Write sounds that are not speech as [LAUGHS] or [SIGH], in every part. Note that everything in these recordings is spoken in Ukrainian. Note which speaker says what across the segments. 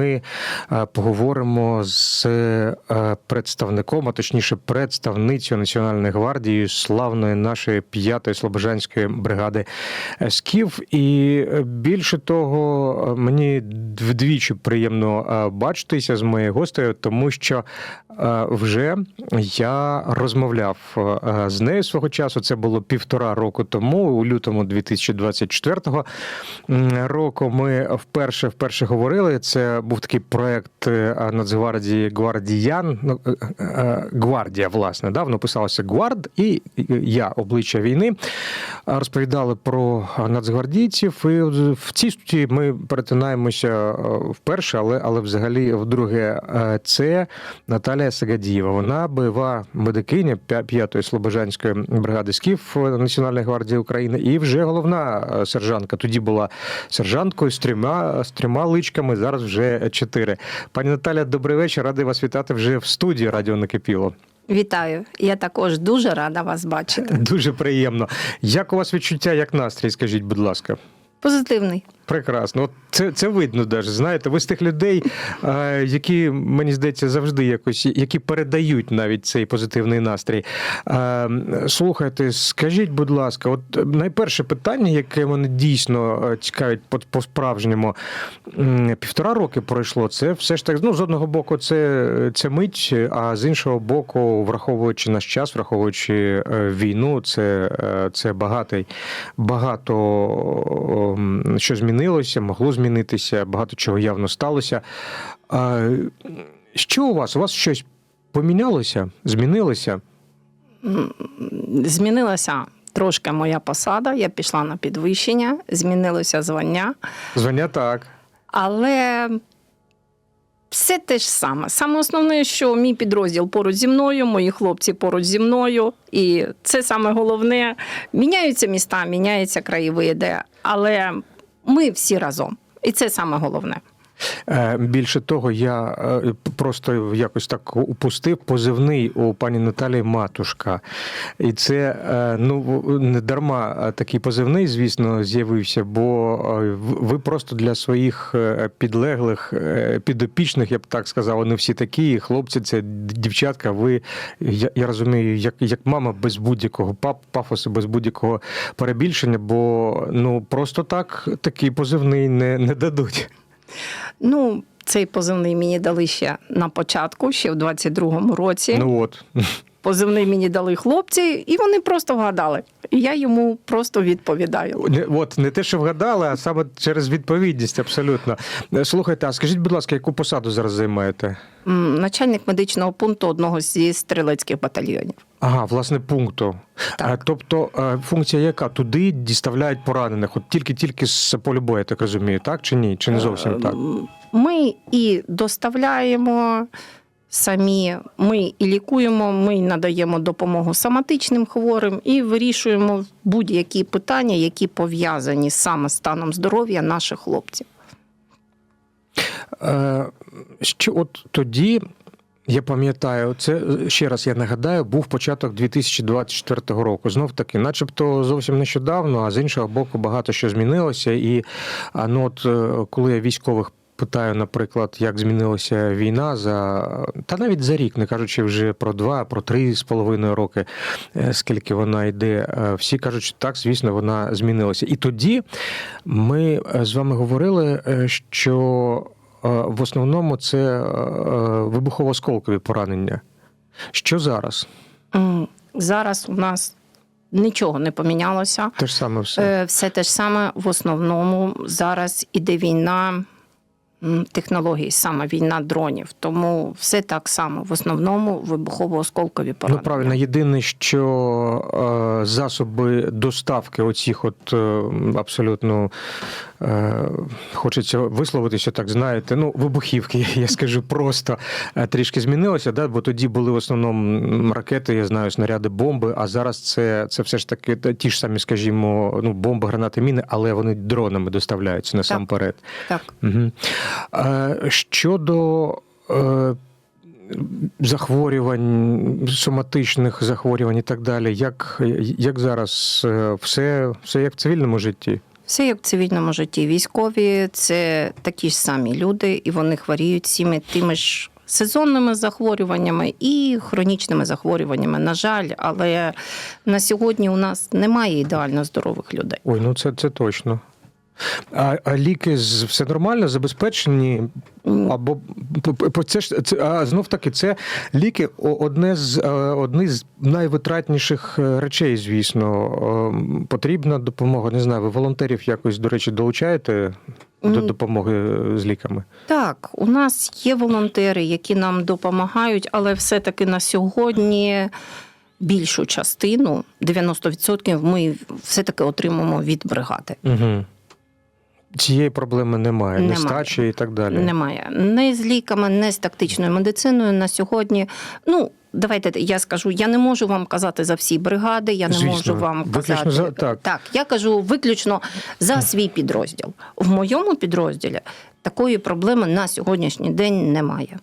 Speaker 1: ми е, поговоримо з е, представником, а точніше, представницею Національної гвардії славної нашої п'ятої слобожанської бригади СКІВ. І е, більше того, мені вдвічі приємно бачитися з моєю гостею, тому що вже я розмовляв з нею свого часу. Це було півтора року тому, у лютому 2024 року. Ми вперше вперше говорили. Це був такий проект е, Нацгвардії Гвардіян. Ну, е, е, Гвардія, власне, да, воно писалося Гвард, і я обличчя війни. Розповідали про нацгвардійців. І в цій студії ми перетинаємося вперше, але, але взагалі вдруге. Це Наталія Сагадієва. Вона бойова медикиня п'я- п'ятої слобожанської бригади СКІФ Національної гвардії України, і вже головна сержантка. Тоді була сержанткою з трьома з трьома личками. Зараз вже чотири. Пані Наталя, добрий вечір. Радий вас вітати вже в студії Радіо Накипіло.
Speaker 2: Вітаю. Я також дуже рада вас бачити.
Speaker 1: Дуже приємно. Як у вас відчуття, як настрій? Скажіть, будь ласка.
Speaker 2: Позитивний.
Speaker 1: Прекрасно, це, це видно даже. Знаєте, ви з тих людей, які мені здається завжди якось які передають навіть цей позитивний настрій. Слухайте, скажіть, будь ласка, от найперше питання, яке мене дійсно е, цікавить по справжньому, півтора роки пройшло. Це все ж так. Ну, з одного боку, це, це мить, а з іншого боку, враховуючи наш час, враховуючи е, війну, це, е, це багатий, багато що змінилося, могло змінитися, багато чого явно сталося. А, Що у вас? У вас щось помінялося? Змінилося?
Speaker 2: Змінилася трошки моя посада. Я пішла на підвищення, змінилося звання,
Speaker 1: Звання так.
Speaker 2: але все те ж саме. Саме основне, що мій підрозділ поруч зі мною, мої хлопці поруч зі мною, і це саме головне. Міняються міста, міняються краєвиди, але ми всі разом. І це саме головне.
Speaker 1: Е, Більше того, я е, просто якось так упустив позивний у пані Наталії Матушка. І це е, ну не дарма такий позивний, звісно, з'явився, бо ви просто для своїх підлеглих, підопічних, я б так сказав, вони всі такі. Хлопці, це дівчатка. Ви я, я розумію, як, як мама без будь-якого пафосу, без будь-якого перебільшення, бо ну просто так такий позивний не, не дадуть.
Speaker 2: Ну, цей позивний мені дали ще на початку, ще в 22-му році.
Speaker 1: Ну от.
Speaker 2: Позивний мені дали хлопці, і вони просто вгадали. І я йому просто відповідаю.
Speaker 1: От не те, що вгадали, а саме через відповідність, абсолютно. Е, Слухайте, а скажіть, будь ласка, яку посаду зараз займаєте?
Speaker 2: Начальник медичного пункту одного зі стрілецьких батальйонів.
Speaker 1: Ага, власне, пункту.
Speaker 2: Так.
Speaker 1: А, тобто е, функція яка? Туди діставляють поранених, от тільки-тільки з полю бою, я так розумію, так чи ні? Чи не зовсім так?
Speaker 2: Ми і доставляємо самі, ми і лікуємо, ми надаємо допомогу соматичним хворим і вирішуємо будь-які питання, які пов'язані саме з станом здоров'я наших хлопців.
Speaker 1: Е, що от тоді. Я пам'ятаю, це ще раз я нагадаю, був початок 2024 року. Знов таки, начебто зовсім нещодавно, а з іншого боку, багато що змінилося. І ну, от, е, коли я військових питаю, наприклад, як змінилася війна за та навіть за рік, не кажучи вже про два, про три з половиною роки, е, скільки вона йде, е, всі кажуть, що так, звісно, вона змінилася. І тоді ми е, з вами говорили, що. В основному це вибухово-осколкові поранення. Що зараз?
Speaker 2: Зараз у нас нічого не помінялося.
Speaker 1: Те ж саме все.
Speaker 2: Все те ж саме в основному зараз іде війна технологій, саме війна дронів. Тому все так само. В основному вибухово-осколкові
Speaker 1: Ну правильно, єдине, що е, засоби доставки оцих от е, абсолютно хочеться висловитися, так знаєте, ну, вибухівки, я скажу просто е, трішки змінилося, да? бо тоді були в основному ракети, я знаю, снаряди, бомби, а зараз це, це все ж таки ті ж самі, скажімо, ну, бомби, гранати, міни, але вони дронами доставляються насамперед.
Speaker 2: Так.
Speaker 1: Угу. Щодо е, захворювань, соматичних захворювань і так далі, як, як зараз е, все, все як в цивільному житті?
Speaker 2: Все як в цивільному житті. Військові це такі ж самі люди, і вони хворіють всіми тими ж сезонними захворюваннями і хронічними захворюваннями. На жаль, але на сьогодні у нас немає ідеально здорових людей.
Speaker 1: Ой, ну це, це точно. А, а ліки з- все нормально, забезпечені? Або це ж це а знов таки, це ліки одне з е, одні з найвитратніших е, речей, звісно. Потрібна допомога. Не знаю, ви волонтерів якось, до речі, долучаєте до допомоги е, з ліками?
Speaker 2: Так, у нас є волонтери, які нам допомагають, але все-таки на сьогодні більшу частину, 90%, ми все-таки отримуємо від бригади.
Speaker 1: Угу. Цієї проблеми немає,
Speaker 2: Немає.
Speaker 1: нестачі і так далі.
Speaker 2: Немає не з ліками, не з тактичною медициною на сьогодні. Ну, давайте я скажу, я не можу вам казати за всі бригади, я не
Speaker 1: Звісно,
Speaker 2: можу вам
Speaker 1: виключно
Speaker 2: казати.
Speaker 1: за- так.
Speaker 2: так, я кажу виключно за свій підрозділ. В моєму підрозділі такої проблеми на сьогоднішній день немає.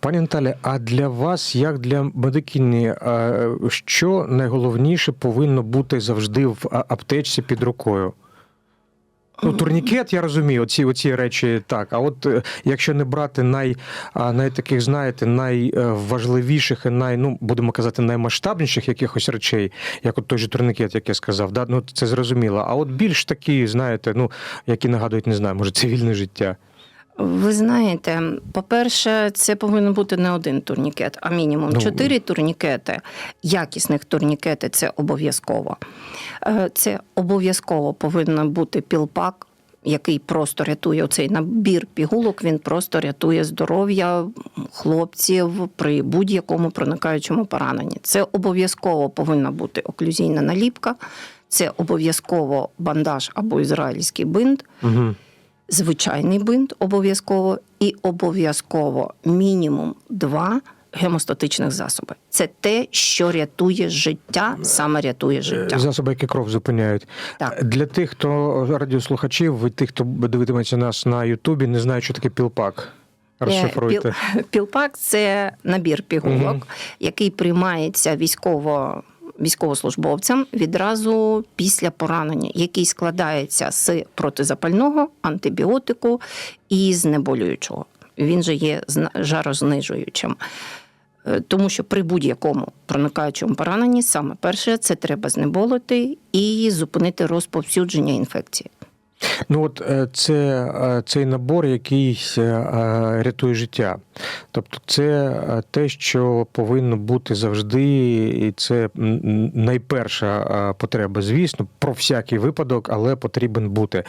Speaker 1: Пані Наталі, а для вас, як для медикині, е, що найголовніше повинно бути завжди в аптечці під рукою? Ну, турнікет, я розумію, оці, оці речі так. А от е, якщо не брати най, най таких, знаєте, найважливіших і най, ну, будемо казати, наймасштабніших якихось речей, як от той же турнікет, як я сказав, да? ну, це зрозуміло. А от більш такі, знаєте, ну, які нагадують, не знаю, може, цивільне життя.
Speaker 2: Ви знаєте, по-перше, це повинен бути не один турнікет, а мінімум
Speaker 1: Ну,
Speaker 2: чотири турнікети, якісних турнікети це обов'язково. Е, Це обов'язково повинен бути пілпак. Який просто рятує оцей набір пігулок, він просто рятує здоров'я хлопців при будь-якому проникаючому пораненні. Це обов'язково повинна бути оклюзійна наліпка, це обов'язково бандаж або ізраїльський бинт
Speaker 1: Угу.
Speaker 2: Звичайний бинт обов'язково і обов'язково мінімум два гемостатичних засоби. Це те, що рятує життя, саме рятує життя.
Speaker 1: Засоби, які кров зупиняють.
Speaker 2: Так.
Speaker 1: Для тих, хто радіослухачів, і тих, хто дивитиметься нас на Ютубі, не знають, що таке пілпак. Розшифруйте.
Speaker 2: Е, Піл- [LAUGHS] Пілпак це набір пігулок,
Speaker 1: Мгм.
Speaker 2: який приймається військово. Військовослужбовцям відразу після поранення, який складається з протизапального, антибіотику і знеболюючого. Він же є жарознижуючим. Е, Тому що при будь-якому проникаючому пораненні саме перше це треба знеболити і зупинити розповсюдження інфекції.
Speaker 1: Ну от е, це е, цей набор, який е, рятує життя. Тобто, це те, що повинно бути завжди, і це найперша потреба, звісно, про всякий випадок, але потрібен бути.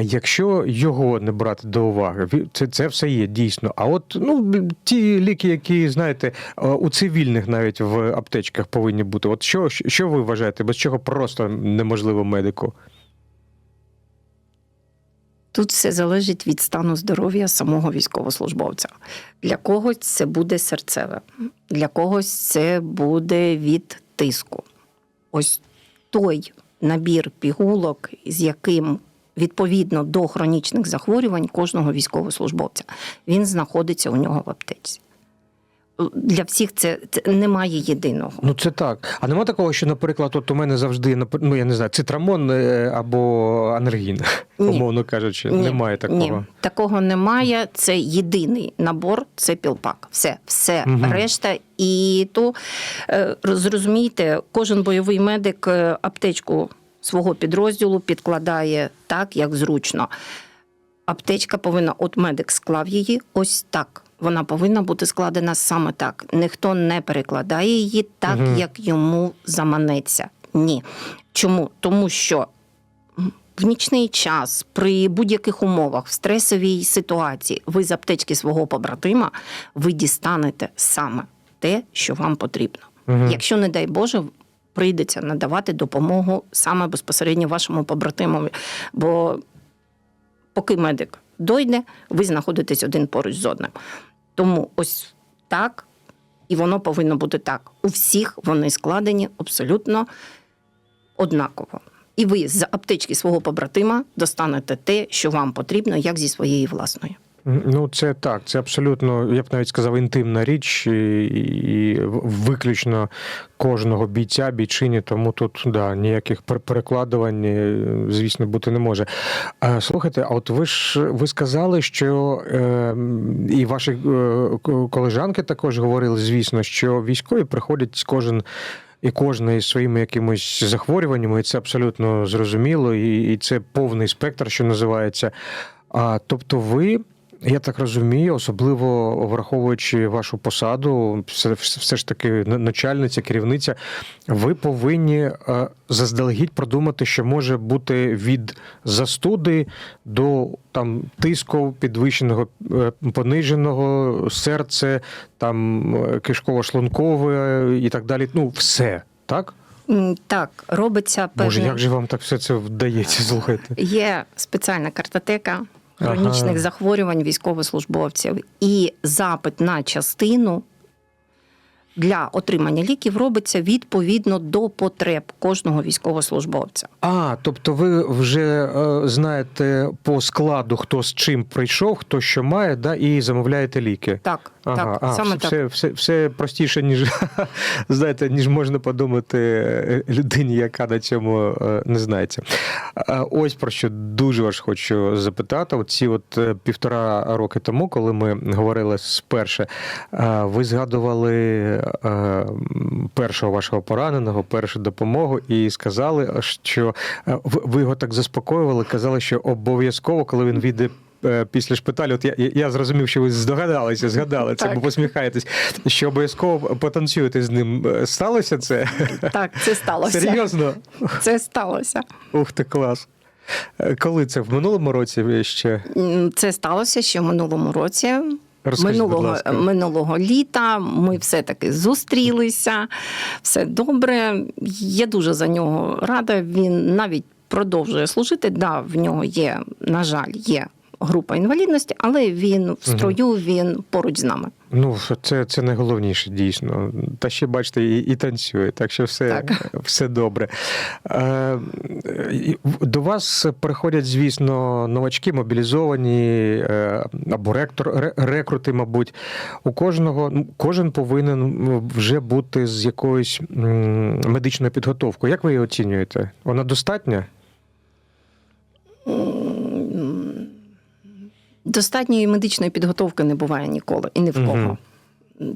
Speaker 1: Якщо його не брати до уваги, це, це все є дійсно. А от ну ті ліки, які знаєте, у цивільних навіть в аптечках повинні бути. От що, що ви вважаєте, без чого просто неможливо медику?
Speaker 2: Тут все залежить від стану здоров'я самого військовослужбовця. Для когось це буде серцеве, для когось це буде від тиску. Ось той набір пігулок, з яким відповідно до хронічних захворювань кожного військовослужбовця, він знаходиться у нього в аптеці. Для всіх це, це немає єдиного.
Speaker 1: Ну це так. А нема такого, що, наприклад, от у мене завжди ну я не знаю, цитрамон е, або анергін, [LAUGHS] умовно кажучи, немає такого.
Speaker 2: Ні, такого немає. Це єдиний набор, це пілпак. Все, все
Speaker 1: Мгм.
Speaker 2: решта. І то е, зрозумійте, кожен бойовий медик е, аптечку свого підрозділу підкладає так, як зручно. Аптечка повинна, от медик склав її ось так. Вона повинна бути складена саме так. Ніхто не перекладає її так,
Speaker 1: Мгм.
Speaker 2: як йому заманеться. Ні. Чому? Тому що в нічний час, при будь-яких умовах, в стресовій ситуації, ви з аптечки свого побратима ви дістанете саме те, що вам потрібно.
Speaker 1: Мгм.
Speaker 2: Якщо, не дай Боже, прийдеться надавати допомогу саме безпосередньо вашому побратимові. Бо поки медик дойде, ви знаходитесь один поруч з одним. Тому ось так, і воно повинно бути так. У всіх вони складені абсолютно однаково. І ви з аптечки свого побратима достанете те, що вам потрібно, як зі своєї власної.
Speaker 1: Ну, це так, це абсолютно, я б навіть сказав, інтимна річ, і, і виключно кожного бійця, бійчині, тому тут да, ніяких пер- перекладувань, е, звісно, бути не може. Слухайте, а от ви ж ви сказали, що е, і ваші е, колежанки також говорили, звісно, що військові приходять кожен. І кожна із своїми якимось захворюваннями, і це абсолютно зрозуміло, і, і це повний спектр, що називається. А, тобто, ви, я так розумію, особливо враховуючи вашу посаду, все, все ж таки начальниця, керівниця, ви повинні е, заздалегідь продумати, що може бути від застуди до там тиску підвищеного е, пониженого, серце, там е, кишково-шлункове і так далі. Ну, все, так?
Speaker 2: Так, робиться
Speaker 1: Боже, як же вам так все це вдається, слухайте?
Speaker 2: Є спеціальна картотека хронічних
Speaker 1: Ага.
Speaker 2: захворювань військовослужбовців, і запит на частину для отримання ліків робиться відповідно до потреб кожного військовослужбовця.
Speaker 1: А, тобто ви вже е, знаєте по складу, хто з чим прийшов, хто що має, да, і замовляєте ліки.
Speaker 2: Так,
Speaker 1: Ага,
Speaker 2: так,
Speaker 1: а,
Speaker 2: саме
Speaker 1: все,
Speaker 2: так.
Speaker 1: Все, все простіше, ніж [LAUGHS] знаєте, ніж можна подумати е, людині, яка на цьому е, не знається. Ось про що дуже вас хочу запитати. Оці от е, півтора роки тому, коли ми говорили сперше, ви згадували першого вашого пораненого, першу допомогу, і сказали, що е, ви його так заспокоювали, казали, що обов'язково, коли він війде. е, Після шпиталю, от я, я- зрозумів, що ви здогадалися, згадали це,
Speaker 2: Так.
Speaker 1: бо посміхаєтесь, що обов'язково потанцюєте з ним. Е, Сталося це?
Speaker 2: Так, це сталося.
Speaker 1: Серйозно?
Speaker 2: Це сталося.
Speaker 1: Ух ти, клас. Е, Коли це? В минулому році ще
Speaker 2: Це сталося ще в минулому році.
Speaker 1: Розкажіть, будь
Speaker 2: минулого,
Speaker 1: ласка.
Speaker 2: минулого літа ми все-таки зустрілися, все добре. Я дуже за нього рада. Він навіть продовжує служити. Да, в нього є, на жаль, є група інвалідності, але він в строю, він поруч з нами.
Speaker 1: Ну, це, це найголовніше, дійсно. Та ще, бачите, і, і танцює, так що все,
Speaker 2: Так. [LAUGHS]
Speaker 1: все добре. Е, до вас приходять, звісно, новачки, мобілізовані е, або ректор, рекрути, мабуть. У кожного ну, кожен повинен вже бути з якоюсь медичною підготовкою. Як ви її оцінюєте? Вона достатня?
Speaker 2: Достатньої медичної підготовки не буває ніколи і ні в кого.
Speaker 1: Мгм.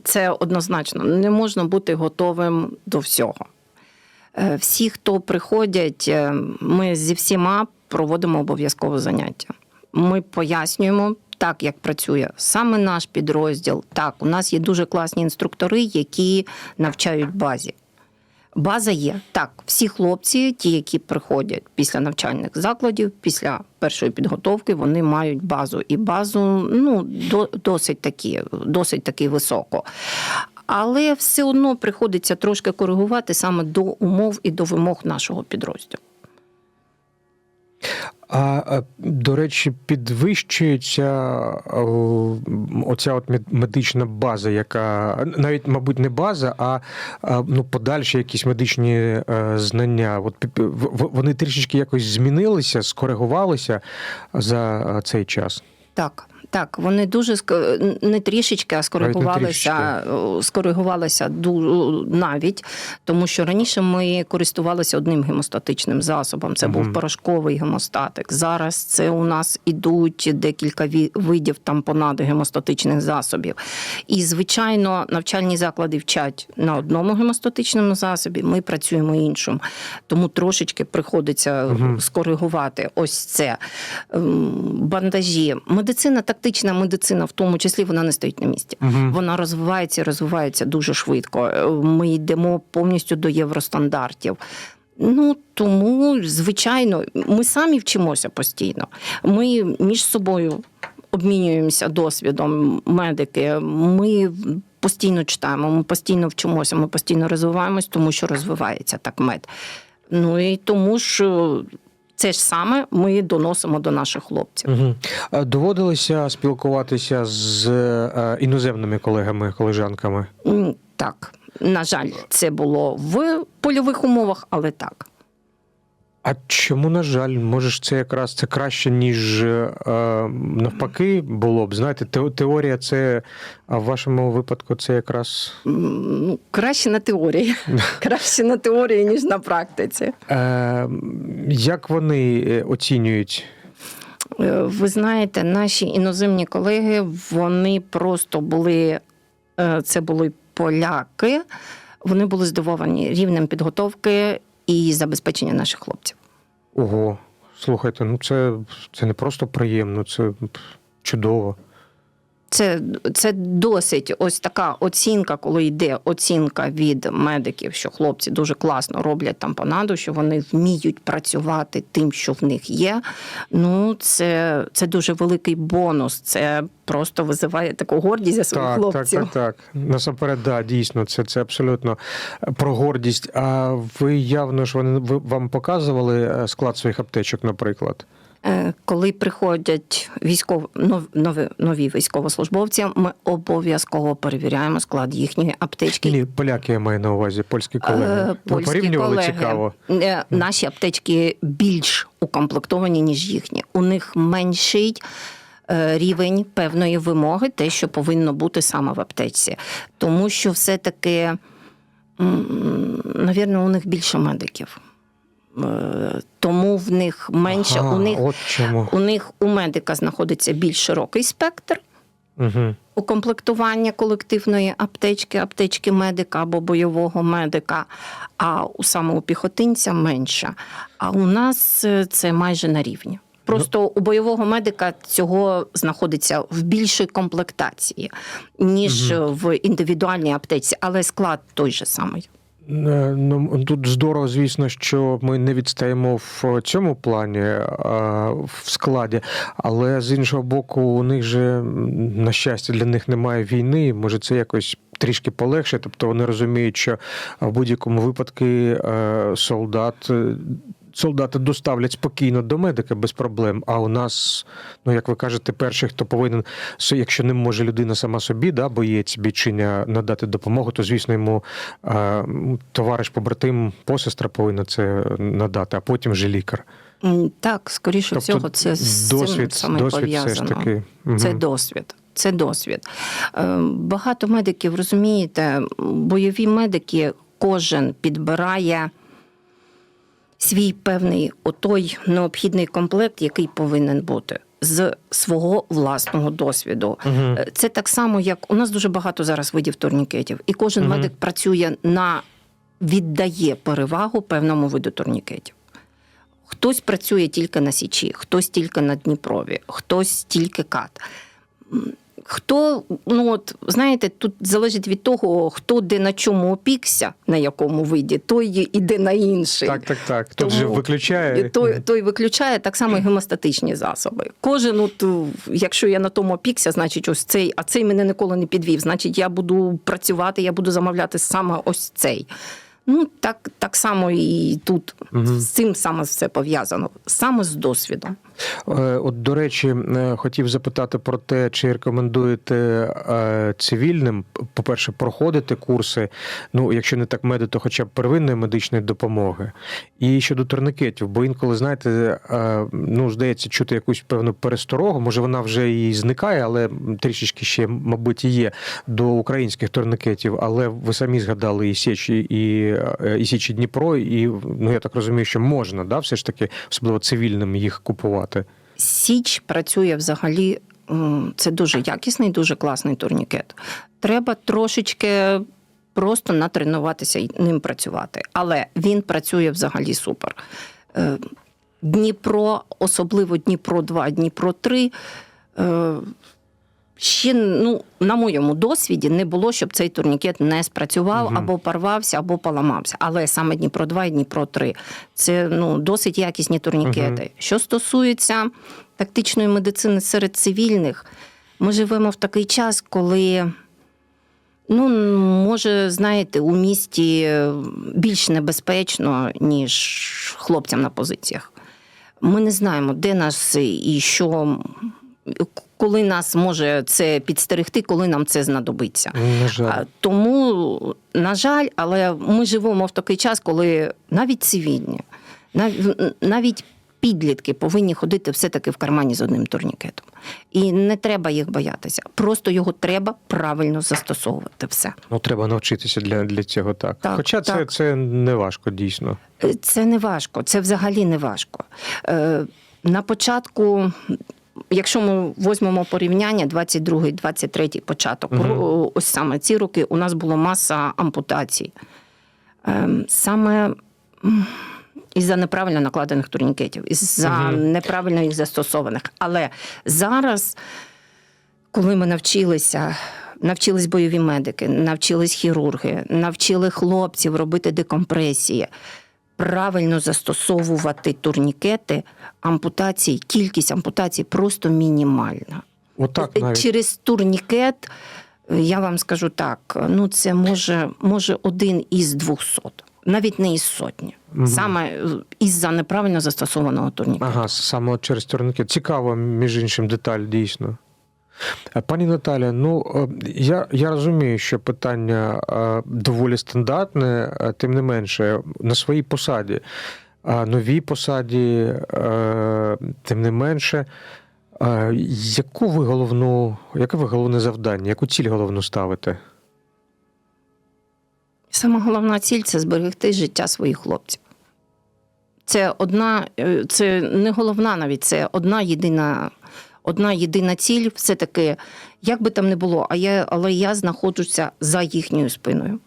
Speaker 2: Це однозначно. Не можна бути готовим до всього. Е, Всі, хто приходять, е, ми зі всіма проводимо обов'язково заняття. Ми пояснюємо. Так, як працює саме наш підрозділ. Так, у нас є дуже класні інструктори, які навчають базі. База є. Так, всі хлопці, ті, які приходять після навчальних закладів, після першої підготовки, вони мають базу. І базу ну, до, досить такі, досить таки високо. Але все одно приходиться трошки коригувати саме до умов і до вимог нашого підрозділу.
Speaker 1: А е, до речі, підвищується оця от мед- медична база, яка навіть, мабуть, не база, а ну, подальші якісь медичні е, знання. От вони трішечки якось змінилися, скоригувалися за е, цей час.
Speaker 2: Так, так, вони дуже не трішечки, а скоригувалися, о, скоригувалися навіть, тому що раніше ми користувалися одним гемостатичним засобом. Це був порошковий гемостатик. Зараз це у нас ідуть декілька видів тампонади гемостатичних засобів. І, звичайно, навчальні заклади вчать на одному гемостатичному засобі. Ми працюємо іншим. Тому трошечки приходиться скоригувати ось це. Ем, Бандажі. Медицина, тактична медицина, в тому числі, вона не стоїть на місці.
Speaker 1: Мгм.
Speaker 2: Вона розвивається, розвивається дуже швидко. Е, Ми йдемо повністю до євростандартів. Ну тому, звичайно, ми самі вчимося постійно. Ми між собою обмінюємося досвідом, медики. Ми постійно читаємо, ми постійно вчимося, ми постійно розвиваємось, тому що розвивається так мед. Ну і тому е, це ж саме ми доносимо до наших хлопців.
Speaker 1: Угу. Доводилося спілкуватися з е, іноземними колегами, колежанками.
Speaker 2: Так, на жаль, це було в польових умовах, але так.
Speaker 1: А чому, на жаль, може ж це якраз це краще, ніж е, навпаки було б. Знаєте, те- теорія це, а в вашому випадку це якраз.
Speaker 2: Ну, краще на теорії. [LAUGHS] краще на теорії, ніж на практиці.
Speaker 1: Е, як вони е, оцінюють?
Speaker 2: Е, Ви знаєте, наші іноземні колеги, вони просто були, е, це були поляки, вони були здивовані рівнем підготовки і забезпечення наших хлопців.
Speaker 1: Ого, слухайте, ну це, це не просто приємно, це чудово.
Speaker 2: Це, це досить ось така оцінка, коли йде оцінка від медиків, що хлопці дуже класно роблять тампонаду, що вони вміють працювати тим, що в них є. Ну, це, це дуже великий бонус. Це просто визиває таку гордість за своїх
Speaker 1: Так, так,
Speaker 2: хлопців.
Speaker 1: так, так. Насамперед, да, дійсно, це, це абсолютно про гордість. А ви явно ж вони ви вам показували е, склад своїх аптечок, наприклад.
Speaker 2: Е, Коли приходять військов... нові, нові військовослужбовці, ми обов'язково перевіряємо склад їхньої аптечки.
Speaker 1: Ні, поляки я маю на увазі, польські колеги.
Speaker 2: Е,
Speaker 1: ви порівнювали
Speaker 2: колеги,
Speaker 1: цікаво.
Speaker 2: е, Наші аптечки більш укомплектовані, ніж їхні. У них менший е, рівень певної вимоги, те, що повинно бути саме в аптечці. Тому що все-таки, навірно, у них більше медиків. Е, Тому в них менше,
Speaker 1: Ага,
Speaker 2: у них
Speaker 1: От чому.
Speaker 2: у них у медика знаходиться більш широкий спектр
Speaker 1: Угу.
Speaker 2: укомплектування колективної аптечки, аптечки медика або бойового медика, а у саме у піхотинця менше. А у нас е, це майже на рівні. Просто у бойового медика цього знаходиться в більшій комплектації, ніж
Speaker 1: Мгм.
Speaker 2: в індивідуальній аптеці, але склад той же самий.
Speaker 1: Е, Ну, тут здорово, звісно, що ми не відстаємо в цьому плані в складі, але з іншого боку, у них же, на щастя, для них немає війни. Може, це якось трішки полегше. Тобто вони розуміють, що в будь-якому випадку е, солдат. Солдати доставлять спокійно до медика без проблем. А у нас, ну як ви кажете, перший, хто повинен, якщо не може людина сама собі, да, боєць бійчиня надати допомогу, то звісно йому е, товариш побратим, посестра повинна це надати, а потім вже лікар.
Speaker 2: Так, скоріше всього, це з цим
Speaker 1: досвід,
Speaker 2: саме
Speaker 1: досвід все ж таки. Мгм.
Speaker 2: Це досвід. Це досвід. Е, Багато медиків, розумієте, бойові медики кожен підбирає свій певний отой необхідний комплект, який повинен бути з свого власного досвіду.
Speaker 1: Мгм.
Speaker 2: Е, Це так само, як у нас дуже багато зараз видів турнікетів, і кожен
Speaker 1: Мгм.
Speaker 2: медик працює на віддає перевагу певному виду турнікетів. Хтось працює тільки на Січі, хтось тільки на Дніпрові, хтось тільки кат. Хто, ну от знаєте, тут залежить від того, хто де на чому опікся, на якому виді, той іде на інший.
Speaker 1: Так, так, так. Тут же виключає.
Speaker 2: Той, той виключає так само і гемостатичні засоби. Кожен, от, якщо я на тому опікся, значить ось цей, а цей мене ніколи не підвів. Значить, я буду працювати, я буду замовляти саме ось цей. Ну, так, так само і тут
Speaker 1: Мгм.
Speaker 2: з цим саме все пов'язано, саме з досвідом.
Speaker 1: Е, От, до речі, е, хотів запитати про те, чи рекомендуєте е, цивільним, по-перше, проходити курси, ну, якщо не так меди, то хоча б первинної медичної допомоги. І щодо турникетів, бо інколи, знаєте, ну, здається, чути якусь певну пересторогу, може вона вже і зникає, але трішечки ще, мабуть, і є до українських турникетів. Але ви самі згадали і Січі, і, і Січі Дніпро, і ну, я так розумію, що можна, да, все ж таки, особливо цивільним їх купувати.
Speaker 2: Січ працює взагалі. Це дуже якісний, дуже класний турнікет. Треба трошечки просто натренуватися і ним працювати. Але він працює взагалі супер. Е, Дніпро, особливо Дніпро 2, Дніпро 3. Ще ну, на моєму досвіді не було, щоб цей турнікет не спрацював
Speaker 1: Мгм.
Speaker 2: або порвався, або поламався. Але саме Дніпро 2 і Дніпро 3 це ну, досить якісні турнікети.
Speaker 1: Мгм.
Speaker 2: Що стосується тактичної медицини серед цивільних, ми живемо в такий час, коли. Ну, може, знаєте, у місті більш небезпечно, ніж хлопцям на позиціях. Ми не знаємо, де нас і що, коли нас може це підстерегти, коли нам це знадобиться.
Speaker 1: На жаль.
Speaker 2: Тому, на жаль, але ми живемо в такий час, коли навіть цивільні, Навіть підлітки повинні ходити все-таки в кармані з одним турнікетом. І не треба їх боятися. Просто його треба правильно застосовувати. Все.
Speaker 1: Ну, треба навчитися для, для цього так.
Speaker 2: Так,
Speaker 1: Хоча це,
Speaker 2: так.
Speaker 1: це не важко дійсно.
Speaker 2: Е, Це не важко, це взагалі не важко. Е, На початку, якщо ми візьмемо порівняння, 22-й, 23-й початок, ро- ось саме ці роки у нас було маса ампутацій. Е, Саме м, із-за неправильно накладених турнікетів, із-за
Speaker 1: Мгм.
Speaker 2: неправильно їх застосованих. Але зараз, коли ми навчилися. Навчились бойові медики, навчились хірурги, навчили хлопців робити декомпресії, правильно застосовувати турнікети, ампутації, кількість ампутацій просто мінімальна.
Speaker 1: Отак
Speaker 2: Е,
Speaker 1: навіть.
Speaker 2: Через турнікет, е, я вам скажу так, ну це може, може один із двохсот, навіть не із сотні.
Speaker 1: Мгм.
Speaker 2: Саме е, із-за неправильно застосованого турнікету.
Speaker 1: Ага, саме через турнікет. Цікаво, між іншим, деталь дійсно. Пані Наталя, ну е, я, я розумію, що питання е, доволі стандартне, е, тим не менше, на своїй посаді, а новій посаді, тим не менше. Яку ви головну, яке ви головне завдання, яку ціль головну ставите?
Speaker 2: Сама головна ціль це зберегти життя своїх хлопців. Це одна, це не головна навіть, це одна єдина, одна єдина ціль. Все-таки, як би там не було, а я, але я знаходжуся за їхньою спиною.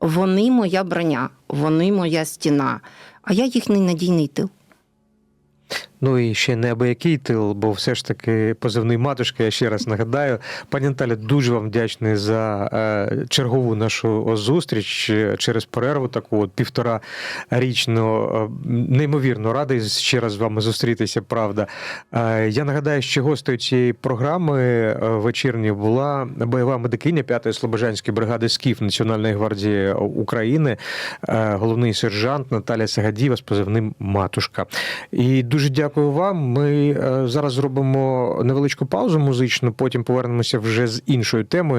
Speaker 2: Вони моя броня, вони моя стіна, а я їхній надійний тил.
Speaker 1: Ну і ще неабиякий тил, бо все ж таки позивний матушка, я ще раз нагадаю. Пані Наталя, дуже вам вдячний за е, чергову нашу зустріч е, через перерву, таку от півтора річну. Е, Неймовірно радий ще раз з вами зустрітися, правда. Я нагадаю, що гостею цієї програми вечірньої була бойова медикиня 5-ї Слобожанської бригади СКІФ Національної гвардії України, головний сержант Наталя Сагадіва з позивним Матушка. І дуже дякую вам. Ми е, зараз зробимо невеличку паузу музичну, потім повернемося вже з іншою темою.